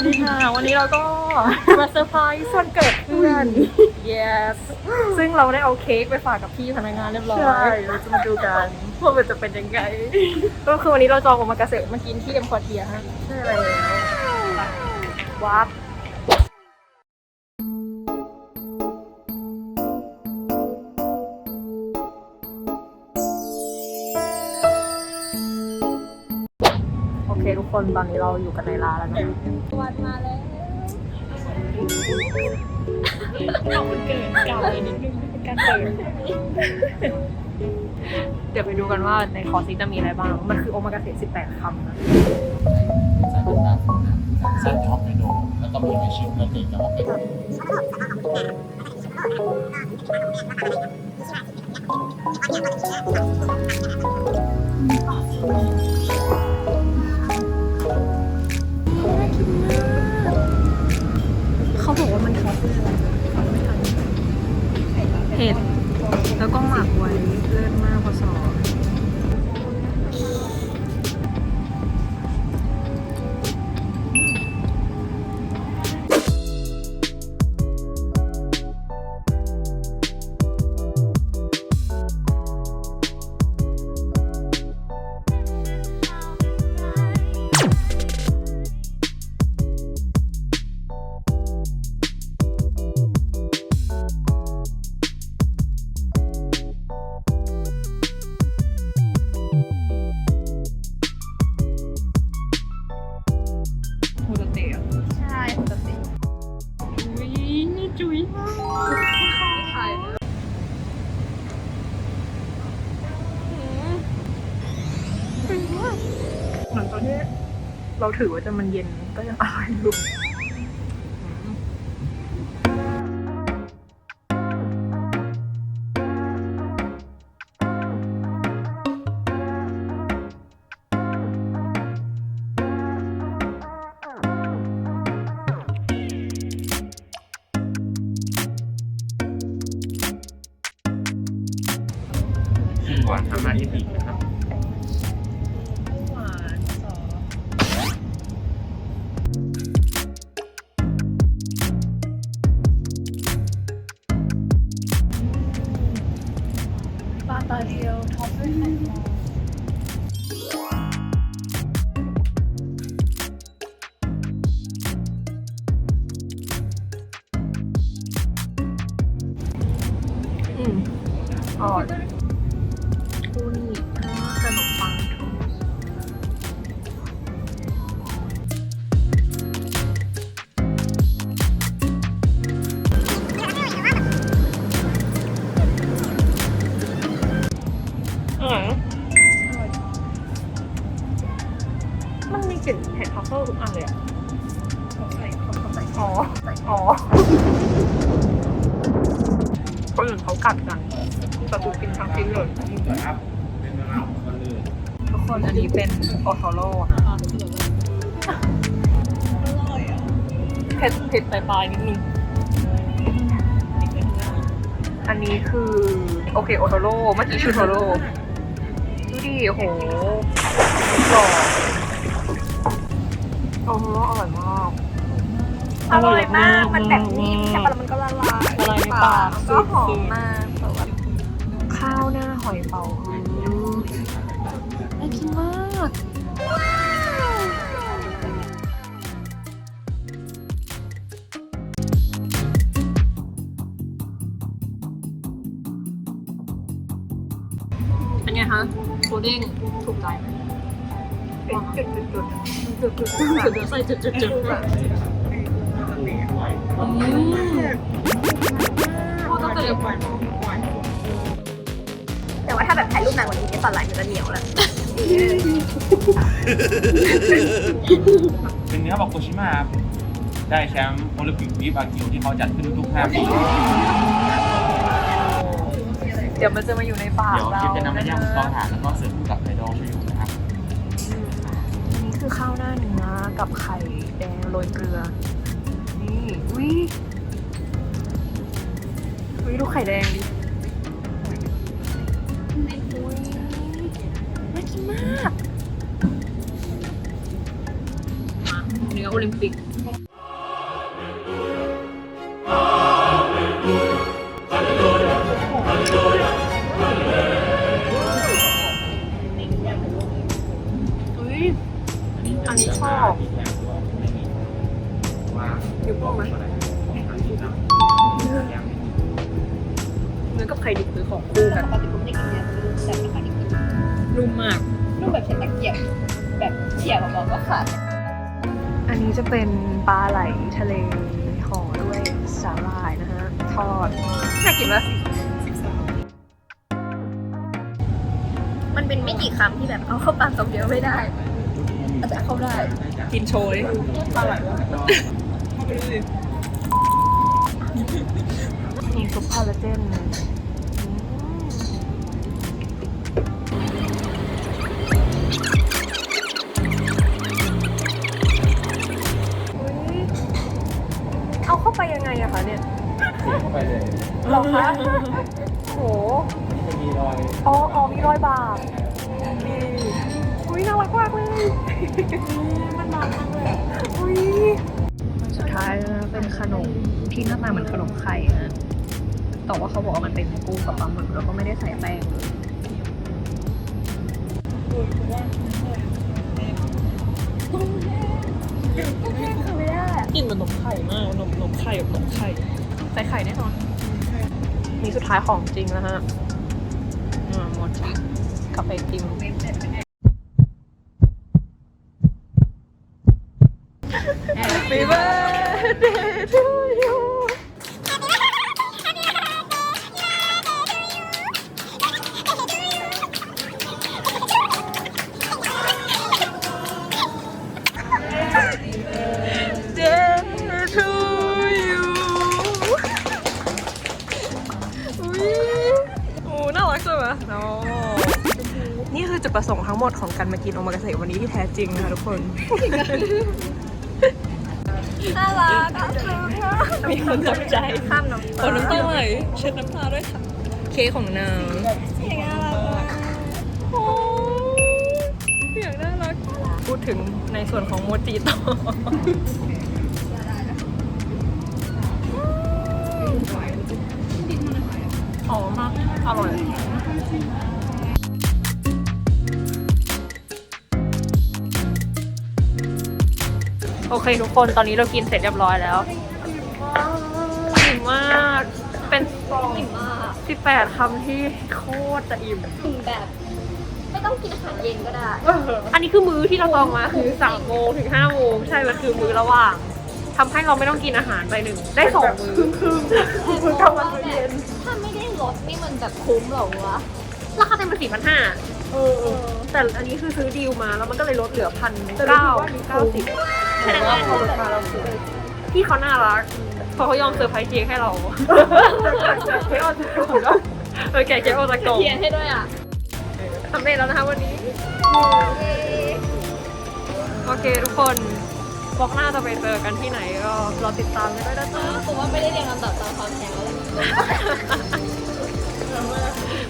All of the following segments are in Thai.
วัสดีค่ะ วันนี้เราก็มาเซอร์ไพรส์วันเกิดเพื่อน yes ซึ่งเราได้เอาเค้กไปฝากกับพี่พนักงานเรียบร้อย ใช่เราจะมาดูกันว่ามันจะเป็นยังไง ก็คือวันนี้เราจองโอมากาเสะมากินที่เอ็มพอเทียฮะ ใช่แล้ววับ เคทุกคนตอนนี้เราอยู่กันในร้านแล้วนะวันมาแล้วเอาวันเกิดเก่าไปนิดนึงเป็นการเปิดเดี๋ยวไปดูกันว่าในคอร์สนี้จะมีอะไรบ้าง มันคือโอมากาเสะ18คำนะสายต่างๆสันท็อปเมนูแล้วก็มีไอชิมนั่นเองแต่ว่าเป็นเเราถือว่าจะมันเย็นก็ยังอร่อยอยู่ขึ้นก่อนทำหน้าที่ดีนะครับ ปล มันมีกลิ่นเห็ดทัฟเฟิลทุกอันเลยอะเขาใส่เขาใส่อ๋ออ๋อคนอื่นเขากัดกันแต่กูกินทั้งชิ้นเลยครับเป็นมะนาวมันลื่นทุกคนอันนี้เป็นโอโทโร่เผ็ดเผ็ดปลายๆนิดนึงอันนี้คือโอเคโอโทโร่เมื่อกี้ชื่อโทโร่ดูดิโหหล่อโอโทโร่อร่อยมากอร่อยมาก มันแบบนิ่มใช่ปะแล้วมันก็ละลายละลายในปากก็หอมมากแบบว่าข้าวหน้าหอยเป๋าฮือน่ากินมากเป็นไงคะโคเด้งถูกใจไหม จุดจุดจุดจุดจุดจุดจุดใส่จุดจุดจุดอืมโคตรเตะแต่ว่าถ้าแบบถ่ายรูปนานกว่านี้เนี่ยตอนไหลมันจะเหนียวแล้วเป็นเนื้อบอกโกชิมะครับได้แชมป์โอลิมปิกบีฟอากิวที่เขาจัดขึ้นทุกๆ5ปี เดี๋ยวมันจะมาอยู่ในปากเดี๋ยวเราคิดจะนำมาย่างต้องหารแล้วก็เสิร์ฟคู่กับไข่ดองชยูนะ คือข้าวหน้าเนื้อกับไข่แดงโรยเกลือ นี่อุ้ยอุ้ยดูไข่แดงดิอุ้ยน่ากินมาก เนื้อโอลิมปิก ตะเกียบแบบเฉียบบอกก็ขาดอันนี้จะเป็นปลาไหลทะเลห่อด้วยสาหร่ายนะฮะ ทอดน่ากินมากมันเป็นไม่กี่คำที่แบบเอาเข้าปากคำเดียวไม่ได้อาจจะเข้าได้กินโชยปลาไหลมีซุปคอลลาเจน เอาเข้าไปยังไงอะคะเนี่ยเสียบเข้าไปเลยหรอคะโหนี่จะมีรอยอ๋ออ๋อมีรอยบาปดีอุ้ยน่ารักมากเลยมันบางมากเลยอะอุ้ยสุดท้ายนะเป็นขนมที่หน้าตาเหมือนขนมไข่นะแต่ว่าเขาบอกว่ามันเป็นกุ้งกับปลาหมึกแล้วก็ไม่ได้ใส่แป้งเลย กลิ่นเหมือนนมไข่มากนมนมไข่แบบนมไข่ใส่ไข่แน่นอนนี่สุดท้ายของจริงแล้วฮะอืมหมดกลับไปกิน Happy birthday น่ารักจังวะเนาะนี่คือจุดประสงค์ทั้งหมดของการมากินโอมากาเสะวันนี้ที่แท้จริงนะคะทุกคน น่ารักอะมีคนตกใจข้ามน้ำขอน้ำตาไหลเช็ดน้ำตาด้วยค่ะ เค้กของนางเสียงน่ารักมากโอ้เสียงน่ารัก พูดถึงในส่วนของโมจิต่อหอมมากอร่อย โอเคทุกคนตอนนี้เรากินเสร็จเรียบร้อยแล้วอิ่มมากเป็นอิ่มมาก18คำที่โคตรจะอิ่มอิ่มแบบ ไม่ต้องกินอาหารเย็นก็ได้ อันนี้คือมื้อที่เราจองมาคือ3โมงถึง5โมงใช่ มันคือมื้อระหว่างทำให้เราไม่ต้องกินอาหารไปหนึ่งได้สองมื้อครึ่งๆมื้อกลางวันมื้อเย็น ถ้าไม่ได้ลดนี่มันแบบคุ้มเหรอวะ ราคาเต็มเป็นสี่พันห้าเออแต่อันนี้คือซื้อดีลมาแล้วมันก็เลยลดเหลือพันเก้าเก้าสิบแต่ว่าพอลดมาเราซื้อพี่เขาน่ารักเพราะเขายอมเซอร์ไพรส์เค้กให้เราเค้กออกจากกล่องเออแกะเค้กออกจากกล่องเขียนให้ด้วยอะสำเร็จแล้วนะคะวันนี้ โอเคทุกคนบอกหน้าจะไปเจอกันที่ไหนก็รอติดตามกันด้วยนะจ๊ะ ผมว่าไม่ได้เรียงลำดับตามความแข็งแล้ว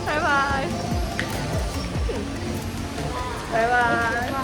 拜拜。拜拜。